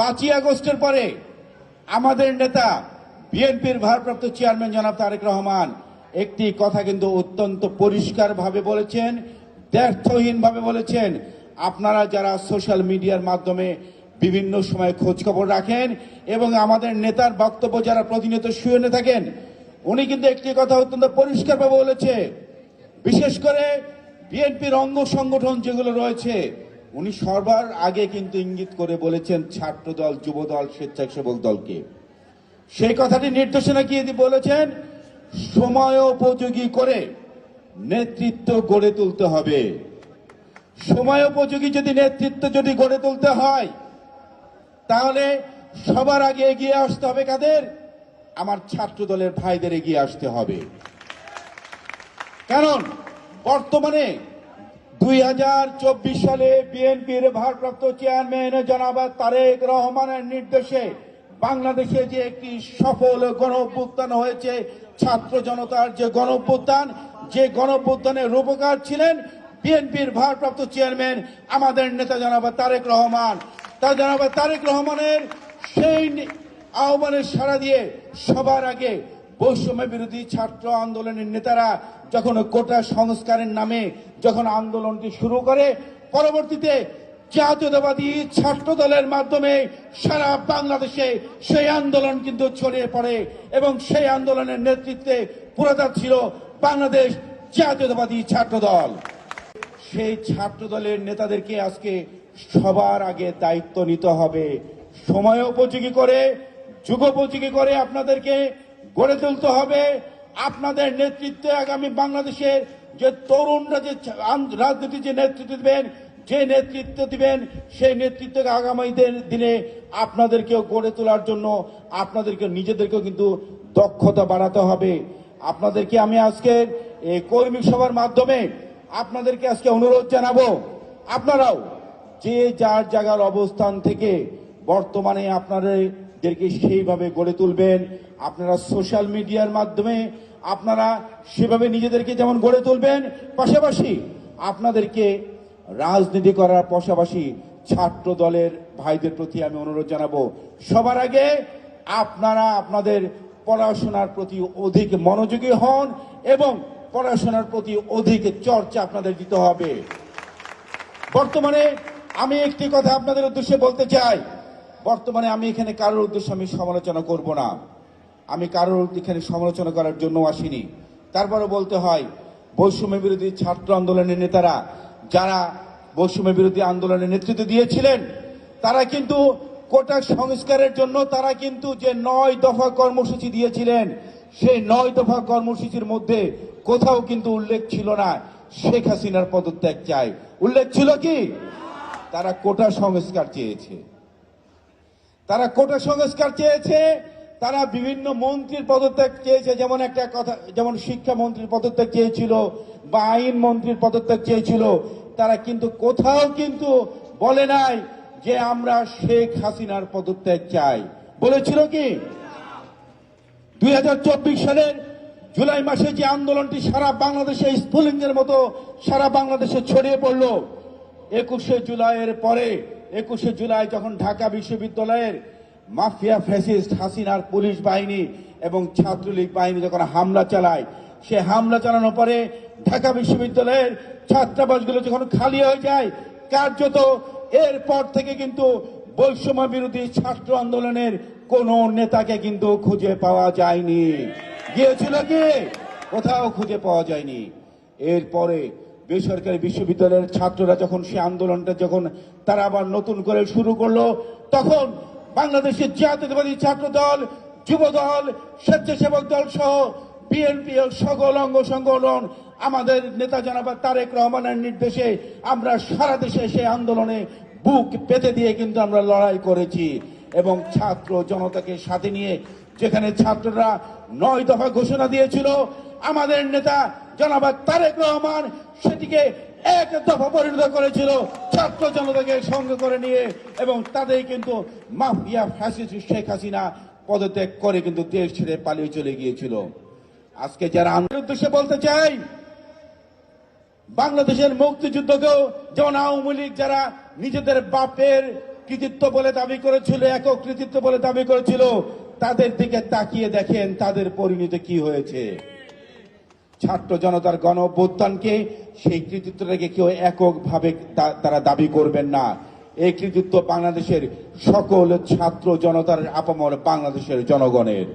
পাঁচই আগস্টের পরে আমাদের নেতা বিএনপির ভারপ্রাপ্ত চেয়ারম্যান জনাব তারেক রহমান একটি কথা কিন্তু অত্যন্ত পরিষ্কারভাবে বলেছেন দ্ব্যর্থহীনভাবে বলেছেন। আপনারা যারা সোশ্যাল মিডিয়ার মাধ্যমে বিভিন্ন সময় খোঁজখবর রাখেন এবং আমাদের নেতার বক্তব্য যারা প্রতিনিয়ত শুনে থাকেন, উনি কিন্তু একটি কথা অত্যন্ত পরিষ্কারভাবে বলেছে। বিশেষ করে বিএনপির অঙ্গ সংগঠন যেগুলো রয়েছে উনি সবার আগে কিন্তু ইঙ্গিত করে বলেছেন ছাত্র দল যুব দল স্বেচ্ছাসেবক দলকে। সেই কথাটি নির্দেশনা কি বলেছেন? সময় উপযোগী করে নেতৃত্ব গড়ে তুলতে হবে। সময় উপযোগী যদি নেতৃত্ব যদি গড়ে তুলতে হয়, তাহলে সবার আগে এগিয়ে আসতে হবে কাদের? আমার ছাত্র দলের ভাইদের এগিয়ে আসতে হবে। কারণ বর্তমানে দুই হাজার চব্বিশ সালে বিএনপির ভারপ্রাপ্ত চেয়ারম্যান জনাব তারেক রহমানের নির্দেশে বাংলাদেশে যে একটি সফল গণ হয়েছে, ছাত্র জনতার যে গণ যে গণ রূপকার ছিলেন বিএনপির ভারপ্রাপ্ত চেয়ারম্যান আমাদের নেতা জনাব তারেক রহমান। তা জনাব তারেক রহমানের সেই আহ্বানের সাড়া দিয়ে সবার আগে বৈষম্য বিরোধী ছাত্র আন্দোলনের নেতারা যখন কোটা সংস্কারের নামে যখন আন্দোলনটি শুরু করে, পরবর্তীতে জাতীয়তাবাদী ছাত্র দলের মাধ্যমে সারা বাংলাদেশে সেই আন্দোলন কিন্তু ছড়িয়ে পড়ে এবং সেই আন্দোলনের নেতৃত্বে পুরোটা ছিল বাংলাদেশ জাতীয়তাবাদী ছাত্র দল সেই ছাত্র দলের নেতাদেরকে আজকে সবার আগে দায়িত্ব নিতে হবে। সময় উপযোগী করে, যুগোপযোগী করে আপনাদেরকে গড়ে তুলতে হবে। আপনাদের নেতৃত্বে আগামী বাংলাদেশের যে তরুণরা যে রাজনীতি যে নেতৃত্ব দিবেন, যে নেতৃত্ব দিবেন, সেই নেতৃত্বকে আগামী দিনে আপনাদেরকেও গড়ে তোলার জন্য আপনাদেরকে নিজেদেরকেও কিন্তু দক্ষতা বাড়াতে হবে। আপনাদেরকে আমি আজকে কর্মী সভার মাধ্যমে আপনাদেরকে আজকে অনুরোধ জানাব, আপনারাও যে যার জায়গার অবস্থান থেকে বর্তমানে আপনাদেরকে সেইভাবে গড়ে তুলবেন। আপনারা সোশ্যাল মিডিয়ার মাধ্যমে আপনারা সেভাবে নিজেদেরকে যেমন গড়ে তুলবেন, পাশাপাশি আপনাদেরকে রাজনীতি করার পাশাপাশি ছাত্র দলের ভাইদের প্রতি আমি অনুরোধ জানাব। সবার আগে আপনারা আপনাদের পড়াশোনার প্রতি অধিক মনোযোগী হন এবং পড়াশোনার প্রতি অধিক চর্চা আপনাদের দিতে হবে। বর্তমানে আমি একটি কথা আপনাদের উদ্দেশ্যে বলতে চাই। বর্তমানে আমি এখানে কারোর উদ্দেশ্যে আমি সমালোচনা করব না। আমি কারোর এখানে সমালোচনা করার জন্য আসিনি। তারপরে বলতে হয়, বৈষম্য বিরোধী ছাত্র আন্দোলনের নেতারা যারা বৈষম্য বিরোধী আন্দোলনের নেতৃত্ব দিয়েছিলেন, তারা কিন্তু কোটা সংস্কারের জন্য তারা কিন্তু যে নয় দফা কর্মসূচি দিয়েছিলেন, সেই নয় দফা কর্মসূচির মধ্যে কোথাও কিন্তু উল্লেখ ছিল না, শেখ হাসিনার পদত্যাগ চাই উল্লেখ ছিল কি? তারা কোটা সংস্কার চেয়েছে। তারা কোটা সংস্কার চেয়েছে, তারা বিভিন্ন মন্ত্রীর পদত্যাগ চেয়েছে, যেমন একটা কথা, যেমন শিক্ষা মন্ত্রীর পদত্যাগ চেয়েছিল বা আইন মন্ত্রীর পদত্যাগ চেয়েছিল, তারা কিন্তু কোথাও কিন্তু বলে নাই যে আমরা শেখ হাসিনার পদত্যাগ চাই। বলেছিল কি? দুই হাজার চব্বিশ সালের জুলাই মাসে যে আন্দোলনটি সারা বাংলাদেশে স্ফুলিঙ্গের মতো সারা বাংলাদেশে ছড়িয়ে পড়ল, একুশে জুলাইয়ের পরে একুশে জুলাই যখন ঢাকা বিশ্ববিদ্যালয়ের মাফিয়া ফ্যাসিস্ট হাসিনার পুলিশ বাহিনী এবং ছাত্রলীগ বাহিনী যখন হামলা চালায়, সে হামলা চালানোর পরে ঢাকা বিশ্ববিদ্যালয়ের ছাত্রাবাসগুলো যখন খালি হয়ে যায়, কার্যত এরপর থেকে কিন্তু বৈষম্য বিরোধী ছাত্র আন্দোলনের কোন নেতাকে কিন্তু খুঁজে পাওয়া যায়নি। গিয়েছিল কি? কোথাও খুঁজে পাওয়া যায়নি। এরপরে বেসরকারি বিশ্ববিদ্যালয়ের ছাত্ররা যখন সে আন্দোলনটা যখন তারা আবার নতুন করে শুরু করল, তখন বাংলাদেশের জাতীয়তাবাদী ছাত্র দল যুব দল স্বেচ্ছাসেবক দল সহ বিএনপি সকল অঙ্গ সংগঠন, আমাদের নেতা জানাবা তারেক রহমানের নির্দেশে আমরা সারা দেশে সেই আন্দোলনে বুক পেতে দিয়ে কিন্তু আমরা লড়াই করেছি। এবং ছাত্র জনতাকে সাথে নিয়ে যেখানে ছাত্ররা নয় দফা ঘোষণা দিয়েছিল, আমাদের নেতা জনাবা তারেক রহমান সেটিকে এক দফা পরিণত করেছিল, ছাত্র জনতাকে সঙ্গে করে নিয়ে, এবং তাদের কিন্তু মাফিয়া ফ্যাসিস্ট শেখ হাসিনা পদত্যাগ করে কিন্তু দেশ ছেড়ে পালিয়ে চলে গিয়েছিল। আজকে যারা আন্দোলনের উদ্দেশ্যে বলতে চাই, বাংলাদেশের মুক্তিযুদ্ধকেও যেমন আওয়ামী লীগ যারা নিজেদের বাপের কৃতিত্ব বলে দাবি করেছিল, একক কৃতিত্ব বলে দাবি করেছিল তাদের দিকে তাকিয়ে দেখেন তাদের পরিণতি কি হয়েছে। ছাত্র জনতার গণ অভ্যুত্থানকে সেই কৃতিত্বটাকে কেউ এককভাবে তারা দাবি করবেন না। এই কৃতিত্ব বাংলাদেশের সকল ছাত্র জনতার আপামর বাংলাদেশের জনগণের।